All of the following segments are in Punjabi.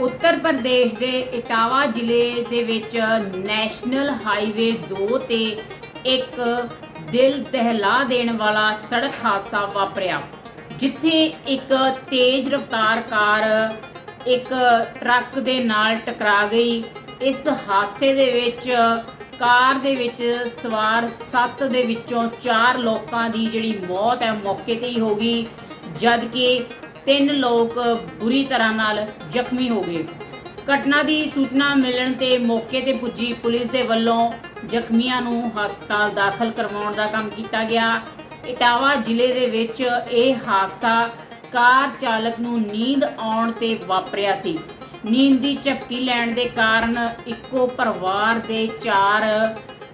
ਉੱਤਰ ਪ੍ਰਦੇਸ਼ ਦੇ ਇਟਾਵਾ ਜ਼ਿਲ੍ਹੇ ਦੇ ਵਿੱਚ ਨੈਸ਼ਨਲ ਹਾਈਵੇ 2 ਤੇ ਇੱਕ ਦਿਲ ਦਹਿਲਾ ਦੇਣ ਵਾਲਾ ਸੜਕ ਹਾਦਸਾ ਵਾਪਰਿਆ, ਜਿੱਥੇ ਇੱਕ ਤੇਜ਼ ਰਫ਼ਤਾਰ ਕਾਰ ਇੱਕ ਟਰੱਕ ਦੇ ਨਾਲ ਟਕਰਾ ਗਈ। ਇਸ ਹਾਦਸੇ ਦੇ ਵਿੱਚ ਕਾਰ ਦੇ ਵਿੱਚ ਸਵਾਰ 7 ਦੇ ਵਿੱਚੋਂ 4 ਲੋਕਾਂ ਦੀ ਜਿਹੜੀ ਮੌਤ ਹੈ, ਮੌਕੇ ਤੇ ਹੀ ਹੋ ਗਈ ਜਦ ਕਿ ਤਿੰਨ ਲੋਕ ਬੁਰੀ ਤਰ੍ਹਾਂ ਨਾਲ ਜ਼ਖਮੀ ਹੋ ਗਏ। ਘਟਨਾ ਦੀ ਸੂਚਨਾ ਮਿਲਣ ਤੇ ਮੌਕੇ ਤੇ ਪੁੱਜੀ ਪੁਲਿਸ ਦੇ ਵੱਲੋਂ ਜ਼ਖਮੀਆਂ ਨੂੰ ਹਸਪਤਾਲ ਦਾਖਲ ਕਰਵਾਉਣ ਦਾ ਕੰਮ ਕੀਤਾ ਗਿਆ। ਇਟਾਵਾ ਜ਼ਿਲ੍ਹੇ ਦੇ ਵਿੱਚ ਇਹ ਹਾਦਸਾ ਕਾਰ ਚਾਲਕ ਨੂੰ ਨੀਂਦ ਆਉਣ ਤੇ ਵਾਪਰਿਆ ਸੀ। ਨੀਂਦ ਦੀ ਝਪਕੀ ਲੈਣ ਦੇ ਕਾਰਨ ਇੱਕੋ ਪਰਿਵਾਰ ਦੇ ਚਾਰ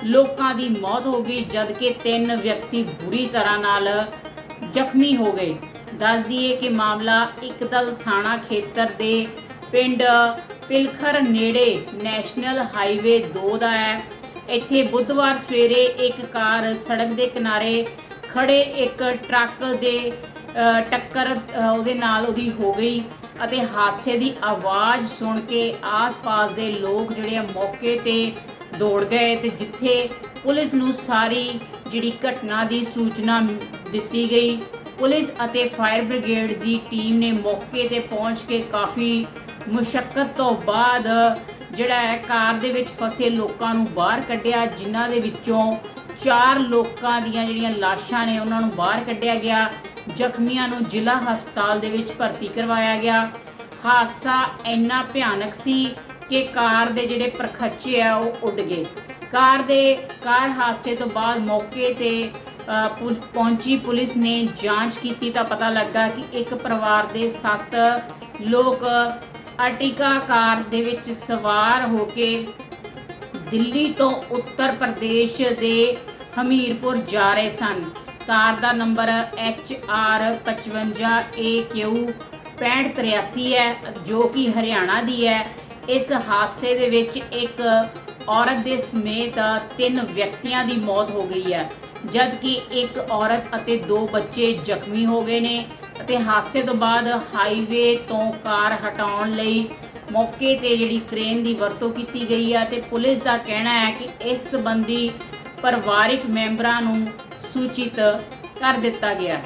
ਲੋਕਾਂ ਦੀ ਮੌਤ ਹੋ ਗਈ, ਜਦਕਿ ਤਿੰਨ ਵਿਅਕਤੀ ਬੁਰੀ ਤਰ੍ਹਾਂ ਨਾਲ ਜ਼ਖਮੀ ਹੋ ਗਏ। ਦੱਸ ਦਈਏ ਕਿ ਮਾਮਲਾ ਇਕਦਲ ਥਾਣਾ ਖੇਤਰ ਦੇ ਪਿੰਡ ਪਿਲਖਰ ਨੇੜੇ ਨੈਸ਼ਨਲ ਹਾਈਵੇ 2 ਦਾ ਹੈ। ਇੱਥੇ ਬੁੱਧਵਾਰ ਸਵੇਰੇ ਇੱਕ ਕਾਰ ਸੜਕ ਦੇ ਕਿਨਾਰੇ ਖੜੇ ਇੱਕ ਟਰੱਕ ਦੇ ਟੱਕਰ ਉਹਦੇ ਨਾਲ ਉਹਦੀ ਹੋ ਗਈ ਅਤੇ ਹਾਦਸੇ ਦੀ ਆਵਾਜ਼ ਸੁਣ ਕੇ ਆਸ-ਪਾਸ ਦੇ ਲੋਕ ਜਿਹੜੇ ਆ ਮੌਕੇ ਤੇ ਦੌੜ ਗਏ ਤੇ ਜਿੱਥੇ ਪੁਲਿਸ ਨੂੰ ਸਾਰੀ ਜਿਹੜੀ ਘਟਨਾ ਦੀ ਸੂਚਨਾ ਦਿੱਤੀ ਗਈ। ਪੁਲਿਸ ਅਤੇ ਫਾਇਰ ਬ੍ਰਿਗੇਡ ਦੀ ਟੀਮ ਨੇ ਮੌਕੇ ਤੇ ਪਹੁੰਚ ਕੇ ਕਾਫੀ ਮੁਸ਼ਕਲ ਤੋਂ ਬਾਅਦ ਜਿਹੜਾ ਹੈ, ਕਾਰ ਦੇ ਵਿੱਚ ਫਸੇ ਲੋਕਾਂ ਨੂੰ ਬਾਹਰ ਕੱਢਿਆ, ਜਿਨ੍ਹਾਂ ਦੇ ਵਿੱਚੋਂ ਚਾਰ ਲੋਕਾਂ ਦੀਆਂ ਜਿਹੜੀਆਂ ਲਾਸ਼ਾਂ ਨੇ ਉਹਨਾਂ ਨੂੰ ਬਾਹਰ ਕੱਢਿਆ ਗਿਆ। ਜ਼ਖਮੀਆਂ ਨੂੰ ਜ਼ਿਲ੍ਹਾ ਹਸਪਤਾਲ ਦੇ ਵਿੱਚ ਭਰਤੀ ਕਰਵਾਇਆ ਗਿਆ। ਹਾਦਸਾ ਇੰਨਾ ਭਿਆਨਕ ਸੀ ਕਿ ਕਾਰ ਦੇ ਜਿਹੜੇ ਪਰਖੱਚੇ ਆ, ਉਹ ਉੱਡ ਗਏ। ਕਾਰ ਦੇ, ਕਾਰ ਹਾਦਸੇ ਤੋਂ ਬਾਅਦ ਮੌਕੇ ਤੇ ਪਹੁੰਚੀ ਪੁਲਿਸ ਨੇ ਜਾਂਚ ਕੀਤੀ ਤਾਂ ਪਤਾ ਲੱਗਾ ਕਿ ਇੱਕ ਪਰਿਵਾਰ ਦੇ 7 ਲੋਕ ਅਰਟਿਕਾ ਕਾਰ ਦੇ ਵਿੱਚ ਸਵਾਰ ਹੋ ਕੇ ਦਿੱਲੀ ਤੋਂ ਉੱਤਰ ਪ੍ਰਦੇਸ਼ ਦੇ ਹਮੀਰਪੁਰ ਜਾ ਰਹੇ ਸਨ। ਕਾਰ ਦਾ ਨੰਬਰ HR55AQ 6583 ਹੈ, ਜੋ ਕਿ ਹਰਿਆਣਾ ਦੀ ਹੈ। ਇਸ ਹਾਦਸੇ ਦੇ ਵਿੱਚ ਇੱਕ ਔਰਤ ਦੇ ਸਮੇਤ ਤਿੰਨ ਵਿਅਕਤੀਆਂ ਦੀ ਮੌਤ ਹੋ ਗਈ ਹੈ। ਜਦਕਿ ਇੱਕ ਔਰਤ ਅਤੇ ਦੋ ਬੱਚੇ ਜ਼ਖਮੀ ਹੋ ਗਏ ਨੇ ਅਤੇ ਹਾਦਸੇ ਤੋਂ ਬਾਅਦ ਹਾਈਵੇ ਤੋਂ ਕਾਰ ਹਟਾਉਣ ਲਈ ਮੌਕੇ ਤੇ ਜਿਹੜੀ ਕ੍ਰੇਨ ਦੀ ਵਰਤੋਂ ਕੀਤੀ ਗਈ ਹੈ ਤੇ ਪੁਲਿਸ ਦਾ ਕਹਿਣਾ ਹੈ ਕਿ ਇਸ ਸੰਬੰਧੀ ਪਰਿਵਾਰਿਕ ਮੈਂਬਰਾਂ ਨੂੰ ਸੂਚਿਤ ਕਰ ਦਿੱਤਾ ਗਿਆ